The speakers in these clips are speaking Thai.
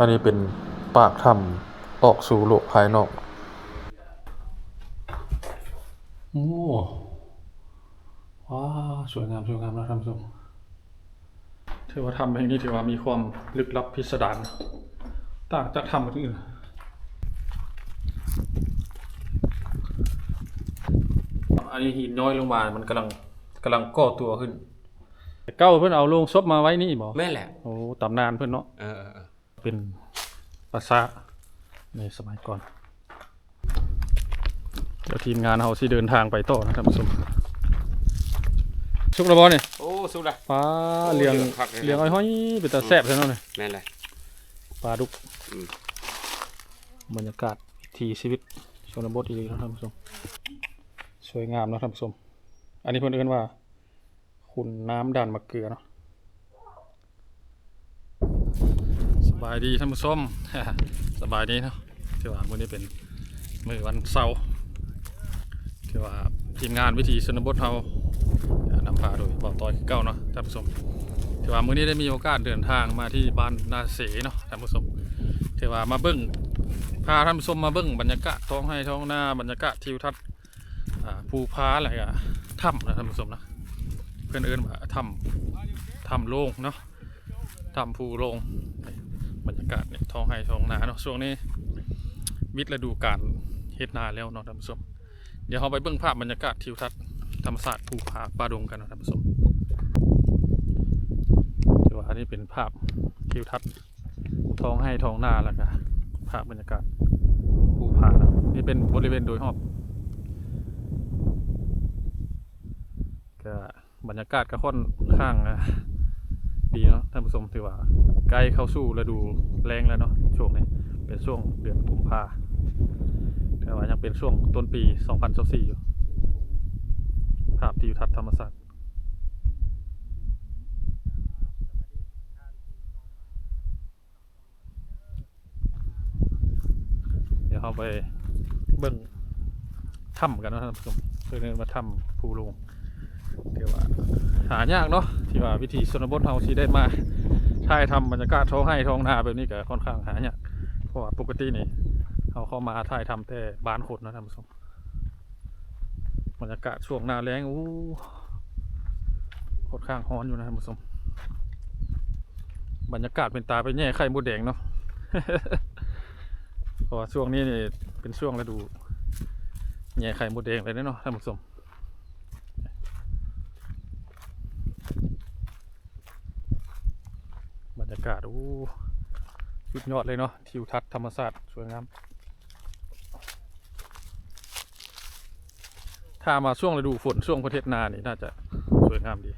อันนี้เป็นปากถ้ำออกสู่โลกภายนอก โอ้ว้าวสวยงามสวยงามนะท่านผู้ชมถือว่าทำแห่งนี้ถือว่ามีความลึกลับพิสดารต่างจากทำอื่นอันนี้หินย้อยลงมา มันกำลังกำลังก่อตัวขึ้นแต่เก้าเพื่อนเอาโลงศพมาไว้นี่บ่แม่นแหละ โอ้ตำนานเพื่อนเนาะ เออ เออเออเป็นปราสาทในสมัยก่อน เดี๋ยวทีมงานเราสิเดินทางไปต่อนะท่านผู้ชมชุกระบอเนี่ยโอ้สุดละปลาโอ้เลี้ยงเลี้ยงคักเลยนะเลี้ยงอ้อยห้อยเป็นตาแซ่บใช่ไหมเนี่ยแม่นแหละปลาดุกอืมบรรยากาศวิถีชีวิตชนบทอีกนะท่านผู้ชมสวยงามนะท่านผู้ชม อันนี้เพื่อนเรียกว่า คุณน้ำด่านมะเกลือเนาะสบายดีท่านผู้ชมสบายดีเนาะถือว่ามื้อนี้เป็นมื้อวันเสาร์ถือว่าทีมงานวิถีชนบทเรานำพาโดยเบาต้อยเก้าเนาะท่านผู้ชมถือว่ามื้อนี้ได้มีโอกาสเดินทางมาที่บ้านนาเสเนาะท่านผู้ชมถือว่ามาเบิ้งพาท่านผู้ชมมาเบิ้งบรรยากาศท้องให้ท้องหน้าบรรยากาศทิวทัศน์ภูผาอะไรอะถ้ำนะท่านผู้ชมนะเพื่อนเอินว่าทำทำโล่งเนาะทำภูโล่ง บรรยากาศเนี่ยท้องไห้ท้องนาเนาะช่วงนี้มิดฤดูการเฮ็ดนาแล้วเนาะท่านผู้ชมเดี๋ยวเราไปเบิ่งภาพบรรยากาศทิวทัศน์ธรรมศาสตร์ภูผาป่าดงกันเนาะท่านผู้ชมถือว่าอันนี้เป็นภาพทิวทัศน์ท้องไห้ท้องนาแล้วก็ภาพบรรยากาศภูผานะนี่เป็นบริเวณโดยรอบก็บรรยากาศก็ค่อนข้างอะ ดีเนาะท่านผู้ชมถือว่าใกล้เข้าสู่ฤดูแรงแล้วเนาะช่วงนี้เป็นช่วงเดือนกุมภาแต่ว่ายังเป็นช่วงต้นปี 2024อยู่ ภาพทิวทัศน์ธรรมศาสตร์เดี๋ยวเราไปเบิ่งถ้ำกันนะท่านผู้ชมเพื่อนมาถ้ำภูลงเที่ว่า หายากเนาะที่ว่าวิธีชนบทเฮาที่ได้มาถ่ายทำบรรยากาศท้องให้ท้องนาแบบนี้ก็ค่อนข้างหายากเพราะว่าปกตินี่เขาเข้ามาถ่ายทำแต่บ้านคนนะท่านผู้ชมบรรยากาศช่วงหน้าแล้งอู้ค่อนข้างร้อนอยู่นะท่านผู้ชมบรรยากาศเป็นตาไปแง่ไข่มดแดงเนาะเพราะว่าช่วงนี้นี่เป็นช่วงฤดูแง่ไข่มดแดงเลยเนาะท่านผู้ชม บรรยากาศโอ้สุดยอดเลยเนาะทิวทัศน์ธรรมศาสตร์สวยงามถ้ามาช่วงฤดูฝนช่วงประเทศนานี่น่าจะสวยงามดี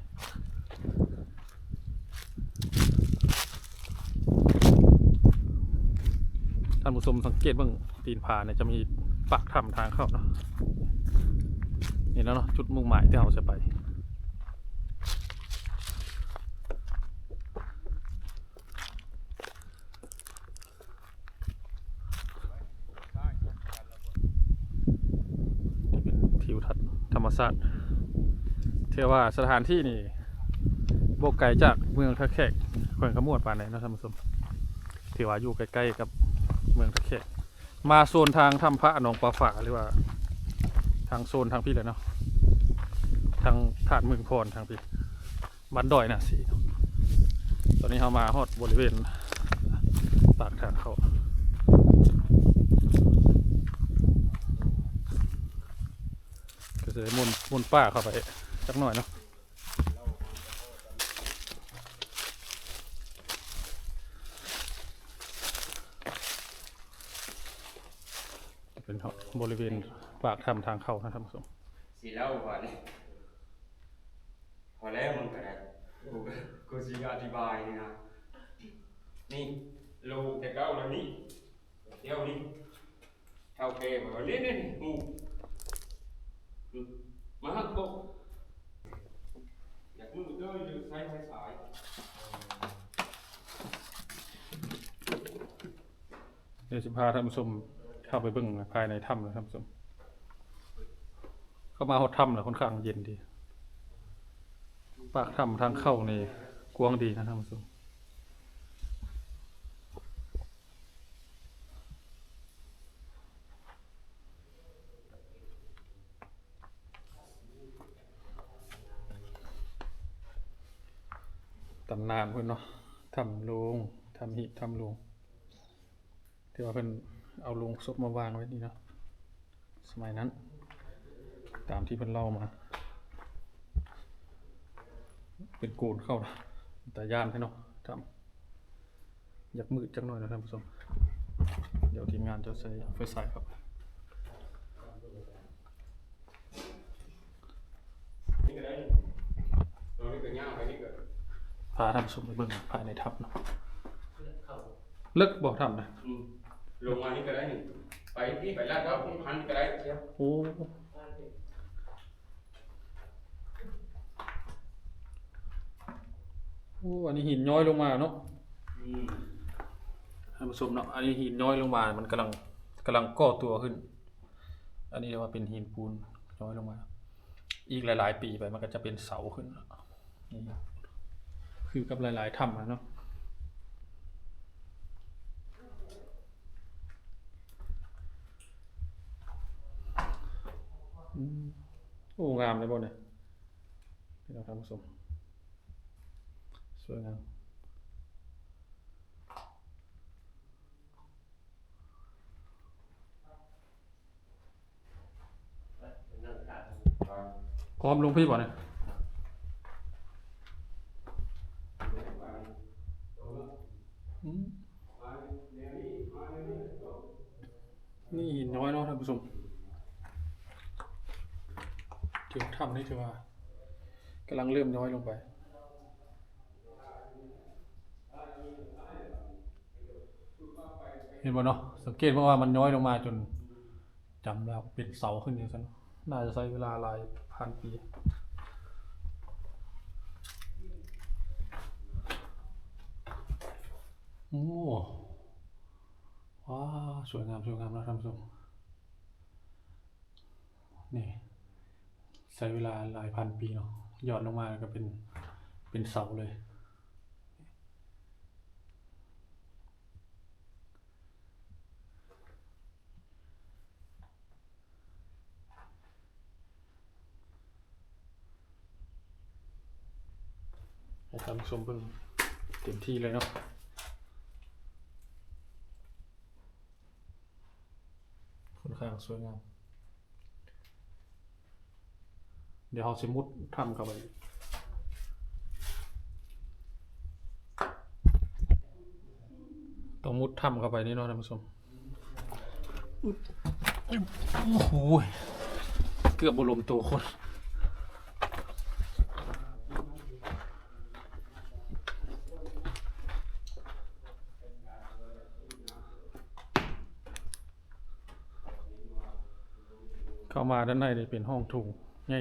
ท่านผู้ชมสังเกตบ้างตีนผาเนี่ยจะมีปากถ้ำทางเข้าเนาะนี่แล้วเนาะจุดมุ่งหมายที่เราจะไป นี่เป็นทิวทัศน์ธรรมศา สตร์เชื่อว่าสถานที่นี่โบกไกลจากเมืองทะแขกแขวงขมวดปานไหนนะท่านผู้ชมถือว่าอยู่ใกล้ๆกับเมืองทะแขกมาโซนทางถ้ำพระหนองปลาฝาหรือว่า ทางโซนทางพี่เลยเนาะทางถาดเมืองพรทางพี่บ้านดอยน่ะสิตอนนี้เรามาฮอดบริเวณปากทางเขา จะมุนมุนป้าเข้าไปสักหน่อยเนาะเป็นบริเวณปากถ้ำทางเข้านะท่านผู้ชมสีเล่าก่อนนี่พอแล้วมึงก็ได้กูกูสิอธิบายนี่นะนี่ลูกแต่เก้าแล้วนี่เที่ยวนี่เท่าแกบอกว่นี่นี่นี่งู มาฮักบกอยากมือเด้อยู่ใช้ไฟสายเดี๋ยวจะพาท่านผู้ชมเข้าไปเบิ่งภายในถ้ำนะท่านผู้ชมเข้ามาหดถ้ำเลยค่อนข้างเย็นดี ปากถ้ำทางเข้านี่กว้างดีนะท่านผู้ชม นานเพิ่นเนาะทำโรงทำหิทำโรงที่ว่าเพิ่นเอาโรงศพมาวางไว้นี่เนาะสมัยนั้น ตามที่เพิ่นเล่ามา เป็นโกนเข้านะแต่ย่านให้เนาะทำอยากมืดจักหน่อยนะท่านผู้ชมเดี๋ยวทีมงานจะใส่ไฟฉายครับนี่ก็ได้เรานี่ก็ย่างไปนี่ก็าท่านผู้ชมไปเบิ่งภายในถ้ำเนาะเลิกบอกถ้ำนะอืมลงมานี่ก็ได้นี่ไปที่ไปลาดเขาพันก็ได้เชียวโอ้โอ้อันนี้หินย้อยลงมาเนาะอืมท่านผู้ชมเนาะอันนี้หินย้อยลงมา มันกำลังกำลังก่อตัวขึ้น อันนี้เรียกว่าเป็นหินปูนย้อยลงมา อีกหลาย ๆ ปีไปมันก็จะเป็นเสาขึ้นนี่ คือกับหลายๆถ้ำอะเนาะโอ้งามเลยบ่เนี่ยพี่น้องท่านผู้ชมสวยงามพร้อมลงพี่บ่เนี่ยอืม นี่หินน้อยเนาะท่านผู้ชมถึงถ้ำนี่ถือว่ากำลังเริ่มน้อยลงไป เห็นบ่เนาะสังเกตว่ามันน้อยลงมาจนจำแล้วเป็นเสาขึ้นอย่างนั้นน่าจะใช้เวลาหลายพันปีโอ้ ว้าสวยงามสวยงามนะท่านผู้ชมนี่ใช้เวลาหลายพันปีเนาะหยอดลงมาก็เป็นเป็นเสาเลย ให้ท่านผู้ชมเบิ่งเต็มที่เลยเนาะ ค่อนข้างสวยงาม เดี๋ยวเราสิมุดทำเข้าไปต้องมุดทำเข้าไปนี่เนาะท่านผู้ชมโอ้โหเกือบบรมตัวคน มาด้านในนี่เป็นห้องถุงใหญ่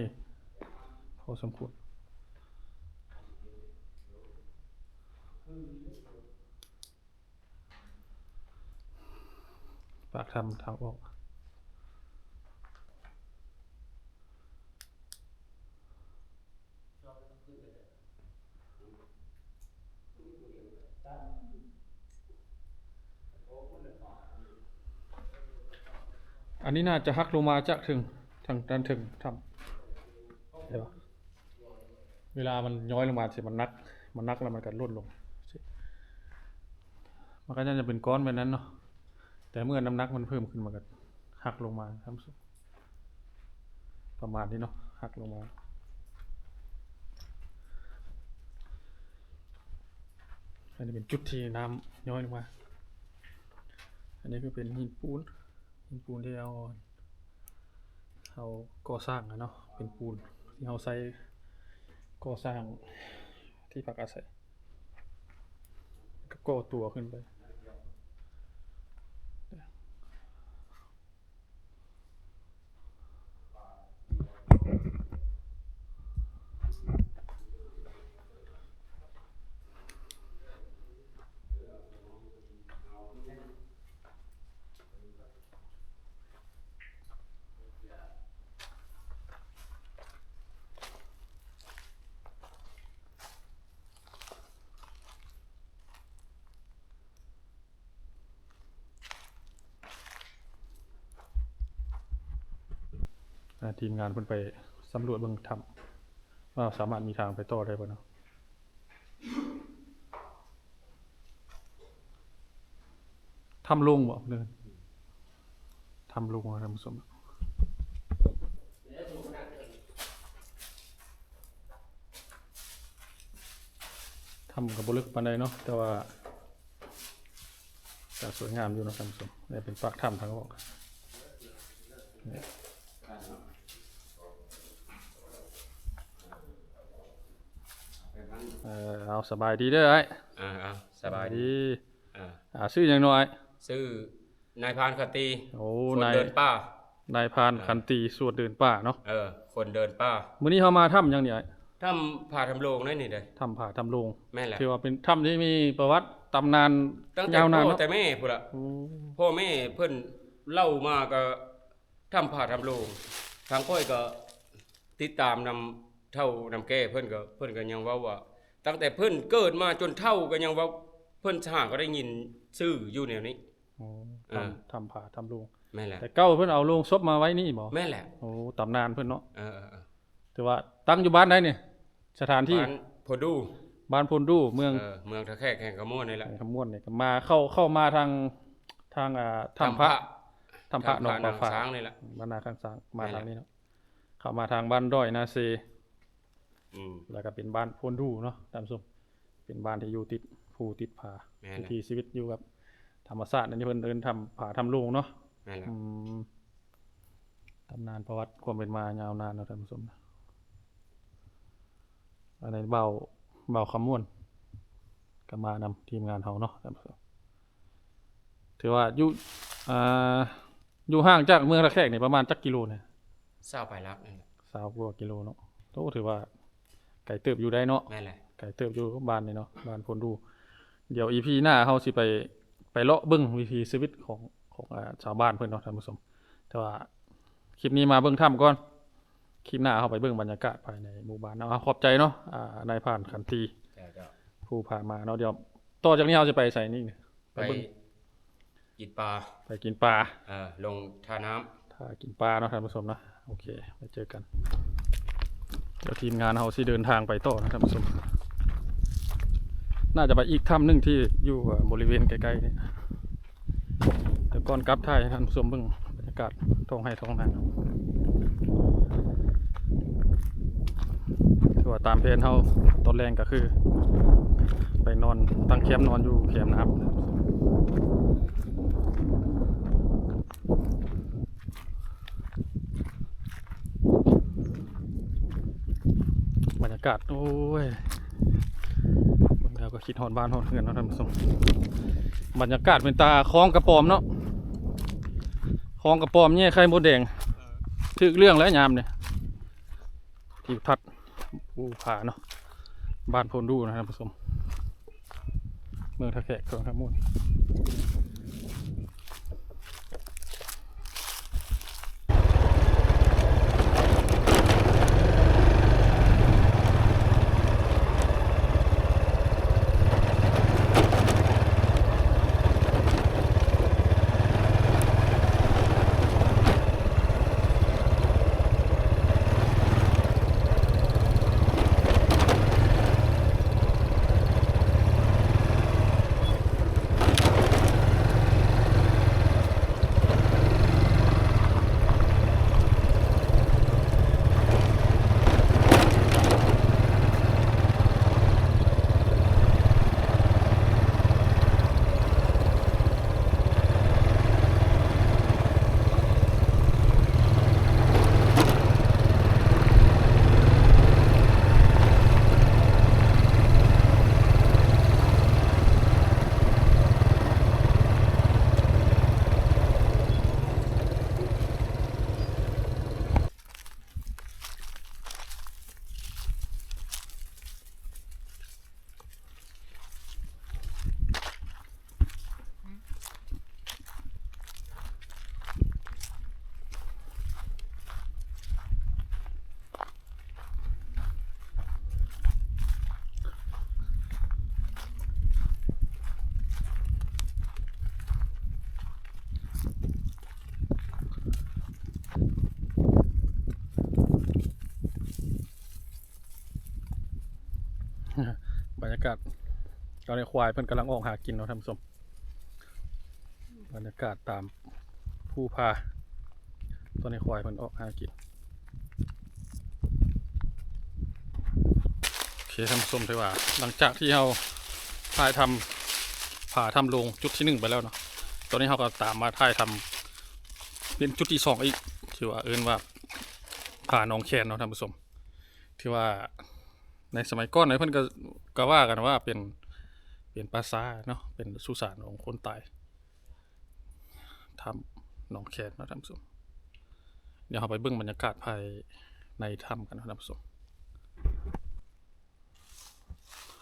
พอสมควรปากทำทางออกอันนี้น่าจะหักลงมาจากถึง ทางด้านถึงทำเดี๋ยวเวลามันย้อยลงมาสิมันนัก มันนักแล้วมันก็ล่นลงสิมันก็น่าจะเป็นก้อนแบบนั้นเนาะ แต่เมื่อน้ำหนักมันเพิ่มขึ้นมันก็หักลงมาครับประมาณนี้เนาะหักลงมาอันนี้เป็นจุดที่น้ำย้อยลงมา อันนี้ก็เป็นหินปูนเป็นปูนที่เอา เราก่อสร้างนะเนาะเป็นปูนที่เราใส่ก่อสร้างที่พักอาศัยก็ก่อตัวขึ้นไป ทีมงานเพิ่นไปสำรวจเบื้องทำว่าสามารถมีทางไปต่อได้ป่ะเนาะทำลงบ่เดินทำลงนะท่าผู้มทำกับบลึกปานใดเนาะแต่ว่าจะสวยงามอยู่นะท่านผู้ชมเนี่ยเป็นปากถ้ำทางออก เออเอาสบายดีเด้อไอ้อ่าอ่าสบายดีดี อ่าอ่าชื่อหยังน้อย ชื่อนายพรานคตีโอ้คนนาย เดินป่านายพรานขันตีสวดเดินป่าเนาะเออ คนเดินป่ามื้อนี้เฮามาถ้ำหยังเนี่ยไอ้ทำผ่าทำโลงนั่นนี่เด้ถ้ำผาถ้ำโลงแม่นแหละถือว่าเป็นถ้ำที่มีประวัติตำนานตั้งแต่ยาวนานพ่อเนาะแต่แม่พุ่นละโอ้พ่อแม่เพิ่นเล่ามาก็ทำผ่าทำโลงทางก้อยก็ติดตามนำเท่านำแก้เพิ่นก็เพิ่นก็ยังเว้าว่า ตั้งแต่เพิ่นเกิดมาจนเท่าก็ยังเว่าเพิ่นสหาก็ได้ยินชื่ออยู่แนวนี้โอ้อ่าถ้ำถ้ำผาถ้ำโลงแม่นแหละแต่เก้าเพิ่นเอาโลงศพมาไว้นี่บ่แม่นแหละโอ้ตำนานเพิ่นเนาะเออเออเออแต่ว่าตั้งอยู่บ้านใดเนี่ยสถานที่บ้านพอดูบ้านพลดูเมืองเออเมืองทะแคกแห่งกระม่วนนี่แหละขมวนเนี่ยก็มาเข้าเข้ามาทางทางอ่าถ้ำพระถ้ำพระหนองปลาฝาช้างนี่แหละบ้านนาข้างซ้างมานั่นแหละทางนี้เนาะเข้ามาทางบ้านด้อยนาเซ อืม แล้วก็เป็นบ้านพลดูเนาะตามส้มเป็นบ้านที่อยู่ติดภูติดผาแม่นวิแหละถีชีวิตอยู่กับธรรมชาตินั่นที่เพิ่นเอิ้นทำผาทำโลงเนาะแม่นแหละอืมตำนานประวัติความเป็นมายาวนานเนาะท่านผู้ชมนะอันนี้เบาเบาคำม่วนก็มานำทีมงานเฮาเนาะท่านผู้ชมถือว่าอยู่อ่าอยู่ห่างจากเมืองระแขกนี่ประมาณจักกิโลเนี่ยเศร้าไปรักนี่แหละสาวกว่ากิโลเนาะโตถือว่า ไก่เติบอยู่ได้เนาะแม่นแหละไก่เติบอยู่บ้านนี่เนาะบ้านพลดู เดี๋ยวอีพีหน้าเฮาสิไปไปเลาะเบิ่งวิถีชีวิตของของอ่าชาวบ้านเพิ่นเนาะท่านผู้ชมแต่ว่าคลิปนี้มาเบิ่งถ้ำก่อนคลิปหน้าเฮาไปเบิ่งบรรยากาศภายในหมู่บ้านเนาะอะขอบใจเนาะอ่านายผ่านขันตีเจ้าเจ้าผู้พามาเนาะเดี๋ยวต่อจากนี้เฮาจะไปใส่นี่ไปไปเบิ่งกินปลาไปกินปลาเออลงท่าน้ำ ถ้ากินปลาเนาะท่านผู้ชมนะโอเคไปเจอกัน เดี๋ยวทีมงานเฮาสิเดินทางไปต่อนะท่านผู้ชมน่าจะไปอีกถ้ำหนึ่งที่อยู่บริเวณใกล้ๆนี่เดี๋ยวก่อนกลับไทยท่านผู้ชมเบิ่งบรรยากาศท้องไห้ท้องนาคือว่าตามเพนเฮาตอนแรงก็คือ ไปนอนตั้งแคมป์นอนอยู่แคมป์น้ำนะท่านผู้ชมบรรยากาศโอ้ยบางแล้วก็คิดฮอดบ้านฮอดเฮือนเนาะท่านผู้ชมบรรยากาศเป็นตาคลองกระปอมเนาะคลองกระปอมเนี่ยไข่มดแดงถึกเรื่องแล้วยามเนี่ยที่ทัดภูผาเนาะบ้านพนดูนะท่านผู้ชมเมืองทะแขกเมืองทะมุน บรรยากาศตอนนี้ควายเพิ่นกำลังออกหากินเนาะท่านผู้ชมบรรยากาศตามผู้พาตอนนี้ควายมันออกหากินโอเคท่านผู้ชมถือว่า หลังจากที่เราถ่ายทำผ่าทำลงจุดที่หนึ่งไปแล้วเนาะตอนนี้เราก็ตามมาถ่ายทำเป็นจุดที่สองอีกที่ว่าเอิ้นว่าผ่าหนองแคนเนาะท่านผู้ชมที่ว่า ในสมัยก่อนเนี่ยเพิ่นก็ก็ว่ากันว่าเป็นเป็นปราสาทเนาะเป็นสุสานของคนตายทำหนองแคนเนาะท่านผู้ชมเดี๋ยวเราไปเบิ่งบรรยากาศภายในถ้ำกันนะท่านผู้ชม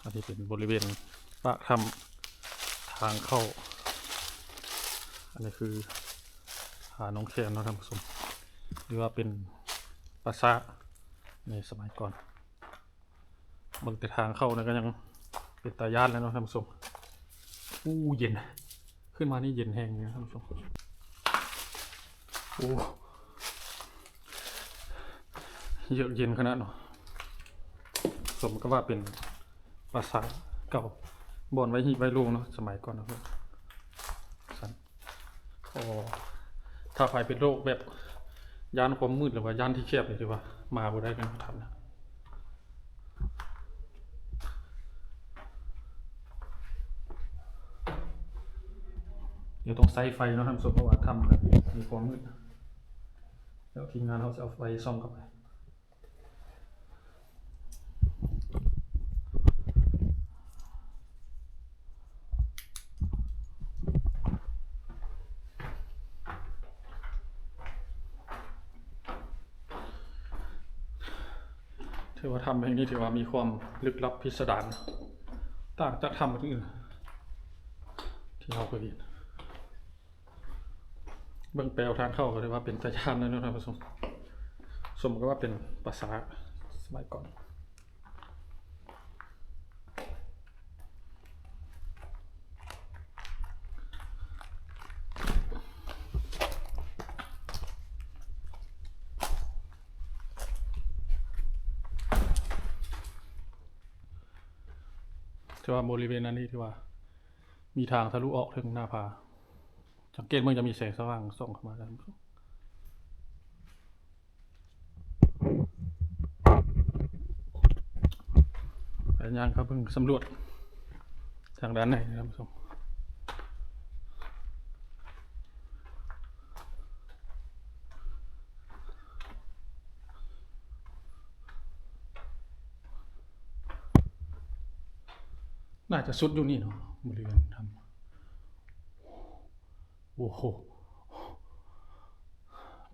อันนี้เป็นบริเวณปากถ้ำทางเข้า อันนี้คือหาหนองแคนเนาะท่านผู้ชมหรือว่าเป็นปราสาทในสมัยก่อน บิ่งแต่ทางเข้านะก็ยังเป็นตายานแล้วเนาะท่านผู้ชมอู้เย็น ขึ้นมานี่เย็นแห้งเลยนะท่านผู้ชมโอ้เยอะเย็นขนาดเนาะสมก็ว่าเป็นปราสาทเก่าบ่อนไว้หีบไว้ลูกเนาะสมัยก่อนนะครับสันโอ้ถ้าใครเป็นโรคแบบย่านความมืดหรือว่าย่านที่แคบเนี่ยถือว่ามาบ่ได้กันทำนะ เดี๋ยวต้องใส่ไฟเนาะท่านผู้ชมเพราะว่าทำแบบมีความมืดแล้วทีมงานเขาจะเอาไฟส่องเข้าไปถือว่าทำเพลงนี้ถือว่ามีความลึกลับพิสดารต่างจากทำอื่นที่เราเคยเห็น เบื้องแปลวทางเข้าก็เรียกว่าเป็นตะยานนะนะท่านผู้ชมสมก็ว่าเป็นภาษาสมัยก่อนที่ว่าบริเวณนั้นนี่ที่ว่า มีทางทะลุออกถึงหน้าผา สังเกตมันจะมีแสงสว่างส่องเข้ามาแล้วไปย่างครับเพิ่งสำรวจทางด้านไหนนะครับผู้ชมน่าจะสุดอยู่นี่เนาะบริเวณทำ โอ้โห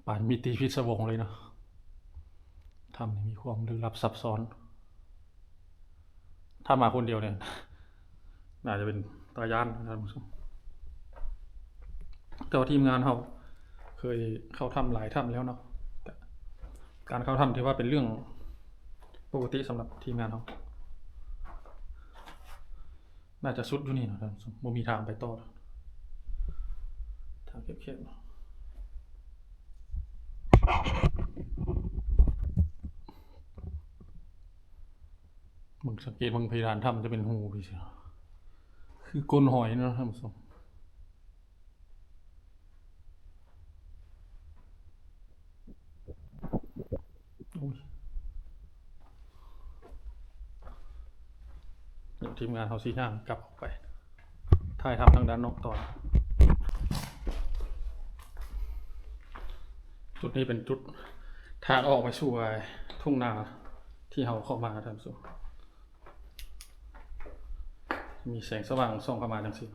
ป่านมีตีพิศวงเลยนะทำนี่มีความลึกลับซับซ้อน ถ้ามาคนเดียวเนี่ยน่าจะเป็นตายานนะครับผู้ชมแต่ว่าทีมงานเขาเคยเข้าทำหลายถ้ำแล้วเนาะการเข้าถ้ำถือว่าเป็นเรื่องปกติสำหรับทีมงานเขาน่าจะสุดอยู่นี่เนาะท่านผู้ชมมีทางไปต่อ ทางเข็บๆมึงสังเกตมึงเพดานถ้ำจะเป็นหูพี่เชียวคือก้นหอยเนะท่านผู้ชมดูทีมงานเขาซีห้างกลับออกไปถ่ายทำทางด้านนอกต่อ จุดนี้เป็นจุดทางออกไปสู่ไอ้ทุ่งนาที่เราเข้ามาท่านผู้ชมมีแสงสว่างส่องเข้ามาจังสิ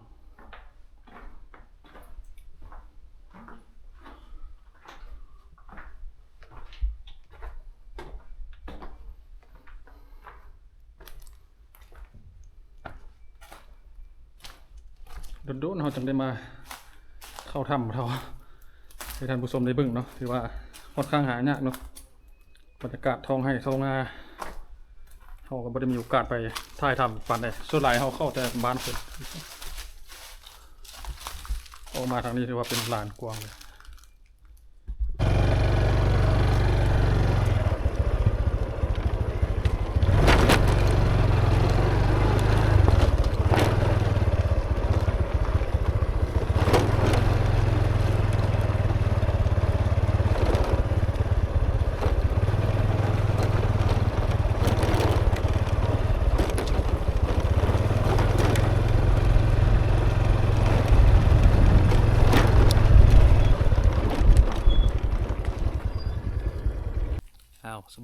โดนๆเราจึงได้มาเข้าถ้ำเรา ให้ท่านผู้ชมได้เบิ่งเนาะถือว่าค่อนข้างหายากเนาะบรรยากาศท้องให้ท้องนาเขาก็ไม่ได้มีโอกาสไปถ่ายทำปันใดส่วนหลายเขาเข้าแต่บ้านคนออกมาทางนี้ถือว่าเป็นลานกว้างเลย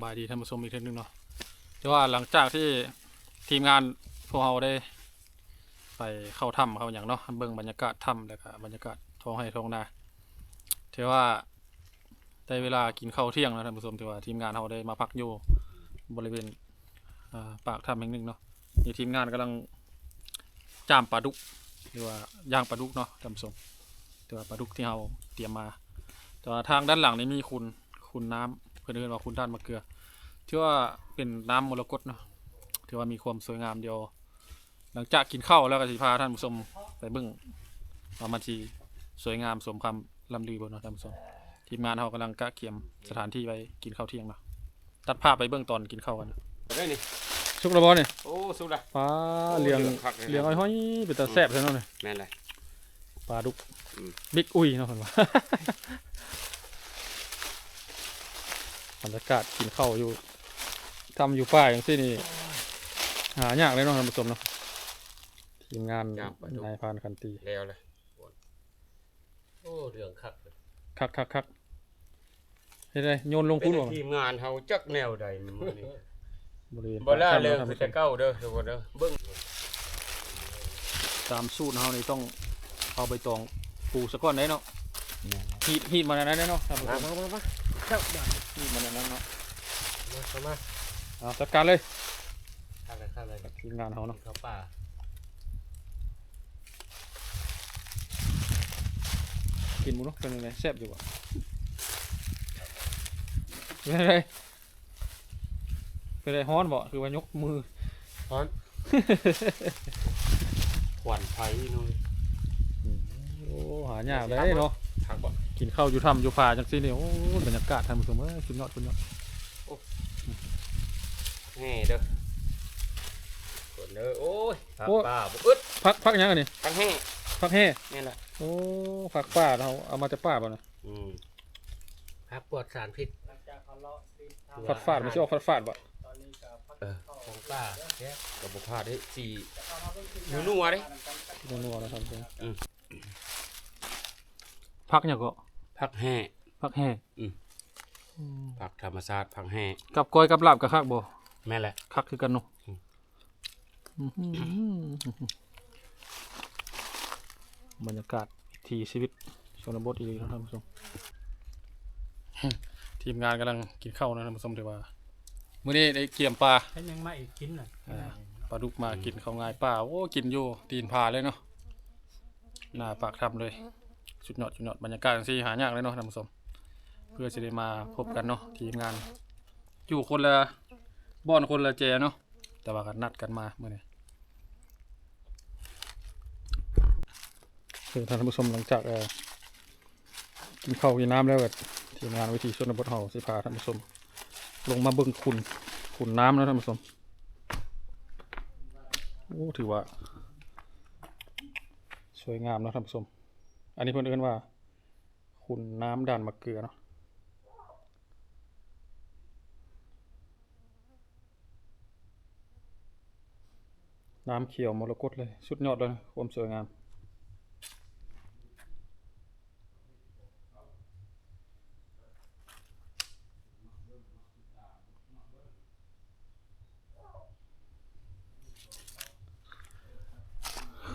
บายดีท่านผู้ชมอีกทีนึงเนาะแต่ว่าหลังจากที่ทีมงานพวกเราได้ ไปเข้าถ้ำเข้าอย่างเนาะเบิ่งบรรยากาศถ้ำแล้วก็บรรยากาศท้องไร่ท้องนาถือว่าได้เวลากินข้าวเที่ยงแล้วท่านผู้ชมถือว่าทีมงานเราได้มาพักอยู่บริเวณปากถ้ำแห่งหนึ่งเนาะนี่ทีมงานกำลังจามปลาดุกหรือว่าย่างปลาดุกเนาะท่านผู้ชมถือว่าปลาดุกที่เราเตรียมมาแต่ว่าทางด้านหลังนี้มีคุณคุณน้ำ เพื่อนเรียกว่าคุณด้านมะเกลือที่ว่าเป็นน้ำมรกตเนาะถือว่ามีความสวยงามเดียว หลังจากกินข้าวแล้วก็สิพาท่านผู้ชมไปเบิ่งว่ามันสิสวยงามสมคำลำลือบ่เนาะท่านผู้ชมทีมงานเรากำลังกะเกียมสถานที่ไปกินข้าวเที่ยงเนาะตัดภาพไปเบิ่งตอนกินข้าวกันได้นี่สุกแล้วบ่เนี่ยโอ้สุดละปลาโอ้เลี้ยงเหลืองคักเลยนะเลี้ยงห้อยๆเป็นตาแซ่บซะเนาะเนี่ยแม่นเลยปลาดุกอืมบิ๊กอุ้ยเนาะเพิ่นว่า บรรยากาศกินข้าวอยู่ทำอยู่ป่าอย่างที่นี่หายากเลยเนาะท่านผู้ชมเนาะทีมงานนายพรานคันตีแล้วเลยโอ้เรื่องคักเลยคักคักคักเฮ็ดได้โยนลงเป็พุ่นนบ่ทีมงานเฮาจักแนวใดมื้อนี้บริเวณบ่ล่าเริงท่านคือผู้ชแต่มเก่าเด้อทุกคนเด้อเบิ่งตามสูตรเฮานี่ต้องเอาใบตองปูซะก่อนได้เนาะฮีดฮีดมาในนั้นได้เนาะท่านผู้ชมามมามามาฮี ดมาในนั้นเนาะมาเข้ามาเอาจัดการเลยข้างอะไรข้างอะไรทีมงานเฮาเนาะเขาป่ากินหมูเนาะเป็นยังไงแซ่บอยู่บ่เป็นไงเป็นไงฮ้อนบ่คือว่ายกมือฮ้อนขวัญไผ่นู่นโอ้หายากได้เนาะทักบ่ กินข้าวอยู่ถ้ำอยู่ป่าจังซี่นี่โอ้บรรยากาศท่านผู้ชมเอ้ยสุดยอดสุดยอดแห่เด้อคนเด้อโอ้ยผักป่าบ่อึดพักพักหยังอันนี้ทั้งแห่พักแห่นี่แหละโอ้พักป่าเราเอามาจากป่าบ่นะอืมพักปลอดสารพิษฟาดฟาดไม่ใช่ออกฟาดฟาดบ่เออของป่าเนี่ยก็บ่พลาดเด้สี่นัวๆเด้นัวๆนะครับอืมพักหยังก็ ผักแห่พักแห่อืมผักธรรมชาติผักแห่กับก้อยกับลาบกับคักบ่แม่นแหละคักคือกันเนาะอืมอื้อหือบรรยากาศวิถีชีวิตชนบทอีกแล้วท่านผู้ชมทีมงานกำลังกินข้าวนะท่านผู้ชมเดี๋ยวว่ามื้อนี้ได้เกี่ยมปลาให้ยังมาอีกกินน่ะอ่าปลาดุกมากินข้าวงายปลาโอ้กินอยู่ตีนพาเลยเนาะหน้าปากทำเลย สุดยอดสุดยอดบรรยากาศจังซี่หายากเลยเนาะท่านผู้ชมเพื่อจะได้มาพบกันเนาะทีมงาน อยู่คนละบ่อนคนละแจเนาะแต่ว่ากันนัดกันมาเมื่อนี้คือท่านผู้ชมหลังจากกินข้าวกินน้ำแล้วก็ทีมงานวิธีชนบทเฮาสิพาท่านผู้ชม ลงมาเบิ่งขุนขุนน้ำแล้วท่านผู้ชมโอ้ถือว่า สวยงามเนะท่านผู้ชม อันนี้เพื่อนเอิ้นว่าขุนน้ำด่านมะเกลือเนาะน้ำเขียวมรกตเลยสุดยอดเลยความสวยงาม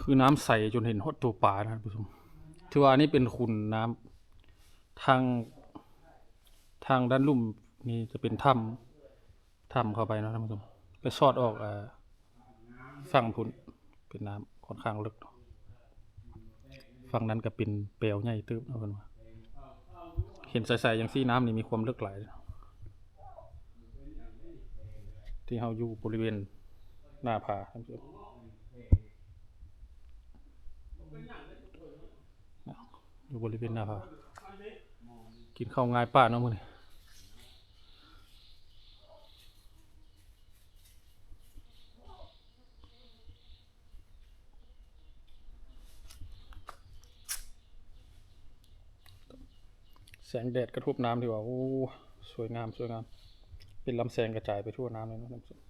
คือน้ำใสจนเห็นหดตัวปลานะท่านผู้ชม ถือว่าอันนี้เป็นขุนน้ำทาง ทางด้านลุ่มนี่จะเป็นถ้ำถ้ำเข้าไปนะท่านผู้ชมไปซอดออกอ่อฝั่งพุนเป็นน้ำค่อนข้างลึกเนาะฝั่งนั้นก็เป็นเปลวใหญ่ตึบเนาะเพิ่นว่าเห็นใสๆอย่างซี่น้ำนี่มีความลึกหลายเนาะที่เฮาอยู่บริเวณหน้าผาท่านผู้ชม อยู่บริเวณหน้าผากินข้าวง่ายป้าเนาะมื้อนี้แสงแดดกระทบน้ำดีกว่า โอ้ สวยงาม สวยงาม เป็นลำแสงกระจายไปทั่วน้ำเลยเนาะท่านผู้ชม